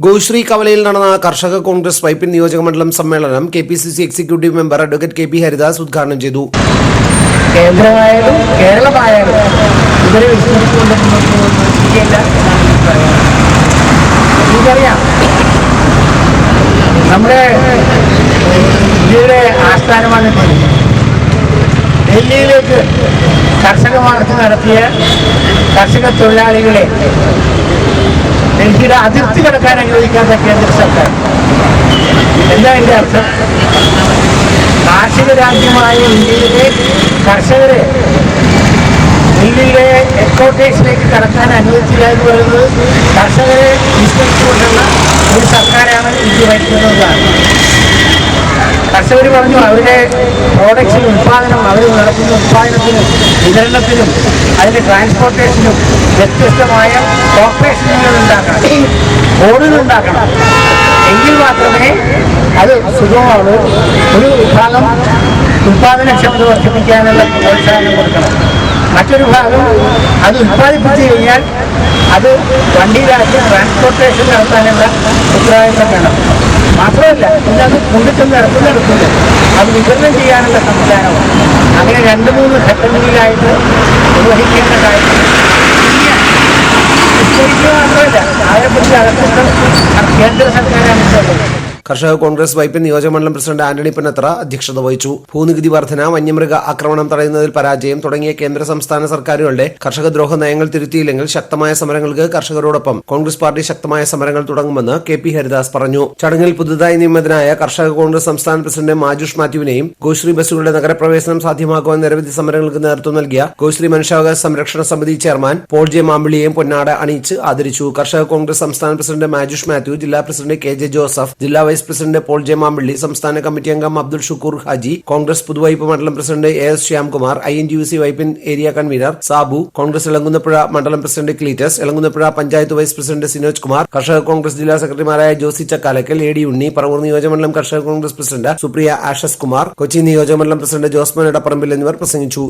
ഗോശ്രീ കവലയിൽ നടന്ന കർഷക കോൺഗ്രസ് വൈപ്പിൻ നിയോജക മണ്ഡലം സമ്മേളനം K P C C executive member advocate K P Haridas ഉദ്ഘാടനം ചെയ്തു. കേന്ദ്രമായാലും ഡൽഹിയിലേക്ക് കർഷക മാർച്ച് നടത്തിയ കർഷക തൊഴിലാളികളെ ഡൽഹിയുടെ അതിർത്തി കടക്കാൻ അനുവദിക്കാത്ത കേന്ദ്ര സർക്കാർ എന്താ എന്റെ അർത്ഥം? കാർഷിക രാജ്യമായ ഇന്ത്യയിലെ കർഷകരെ ഇന്ത്യയിലെ എക്സ്പോർട്ടേഷനിലേക്ക് കടക്കാൻ അനുവദിച്ചില്ല എന്ന് പറയുന്നത് കർഷകരെ വിസ്മരിച്ചുകൊണ്ടുള്ള ഒരു സർക്കാരാണ് ഇന്ത്യ ഭരിക്കുന്നതാണ് കർഷകർ പറഞ്ഞു അവരുടെ പ്രോഡക്ട്സിന് ഉൽപ്പാദനം അവർ നടത്തുന്ന ഉൽപ്പാദനത്തിനും വിതരണത്തിനും അതിന്റെ ട്രാൻസ്പോർട്ടേഷനും വ്യത്യസ്തമായ ഉണ്ടാക്കണം എങ്കിൽ മാത്രമേ അത് സുഖമാണ് ഒരു വിഭാഗം ഉത്പാദനക്ഷമത വർദ്ധിപ്പിക്കാനുള്ള പ്രോത്സാഹനം കൊടുക്കണം. മറ്റൊരു ഭാഗം അത് ഉൽപ്പാദിപ്പിച്ചു കഴിഞ്ഞാൽ അത് വണ്ടിയിലാക്കി ട്രാൻസ്പോർട്ടേഷൻ നടത്താനുള്ള ഉത്തരവാദിത്തം വേണം. മാത്രമല്ല ഇന്നത് കൊണ്ടുചെന്ന് ഇറക്കുന്നിടത്തുണ്ട് അത് വിതരണം ചെയ്യാനുള്ള സംവിധാനമാണ് അങ്ങനെ രണ്ട് മൂന്ന് ഘട്ടങ്ങളിലായിട്ട് നിർവഹിക്കേണ്ട കാര്യം കേന്ദ്ര സർക്കാരാണ് ഉള്ളത് കർഷക കോൺഗ്രസ് വൈപ്പിൻ നിയോജക മണ്ഡലം പ്രസിഡന്റ് ആന്റണി പെന്നത്ര അധ്യക്ഷത വഹിച്ചു. ഭൂനികുതി വർധന വന്യമൃഗ ആക്രമണം തടയുന്നതിൽ പരാജയം തുടങ്ങിയ കേന്ദ്ര സംസ്ഥാന സർക്കാരുകളുടെ കർഷക ദ്രോഹ നയങ്ങൾ തിരുത്തിയില്ലെങ്കിൽ ശക്തമായ സമരങ്ങൾക്ക് കർഷകരോടൊപ്പം കോൺഗ്രസ് പാർട്ടി ശക്തമായ സമരങ്ങൾ തുടങ്ങുമെന്ന് കെ പി ഹരിദാസ് പറഞ്ഞു. ചടങ്ങിൽ പുതുതായി നിയമിതനായ കർഷക കോൺഗ്രസ് സംസ്ഥാന പ്രസിഡന്റ് മാജുഷ് മാത്യുവിനെയും ഗോശ്രീ ബസ്സുകളുടെ നഗരപ്രവേശനം സാധ്യമാക്കുവാൻ നിരവധി സമരങ്ങൾക്ക് നേതൃത്വം നൽകിയ ഗോശ്രീ മനുഷ്യാവകാശ സംരക്ഷണ സമിതി ചെയർമാൻ പോൾ ജെ മാമ്പിളിയെയും പൊന്നാട അണിയിച്ച് ആദരിച്ചു. കർഷക കോൺഗ്രസ് സംസ്ഥാന പ്രസിഡന്റ് മാജുഷ് മാത്യു ജില്ലാ പ്രസിഡന്റ് കെ ജെ ജോസഫ് ജില്ലാ vice president Paul J Mampilly സംസ്ഥാന കമ്മിറ്റി അംഗം അബ്ദുൾ ഷുക്കൂർ ഹാജി കോൺഗ്രസ് പുതുവൈപ്പ് മണ്ഡലം president A S Shyamkumar I N U C Vypin area convener Sabu Congress Elankunnapuzha മണ്ഡലം president Cletus Elankunnapuzha panchayat vice president Sinoj Kumar കർഷക കോൺഗ്രസ് ജില്ലാ സെക്രട്ടറിമാരായ Josy Chakkalakkal A D Unni Paravur നിയോജകമണ്ഡലം കർഷക കോൺഗ്രസ് പ്രസിഡന്റ് സുപ്രിയ ആഷസ് കുമാർ കൊച്ചി നിയോജകമണ്ഡലം പ്രസിഡന്റ് ജോസ്മൻ ഇടപ്പറമ്പിൽ എന്നിവർ പ്രസംഗിച്ചു.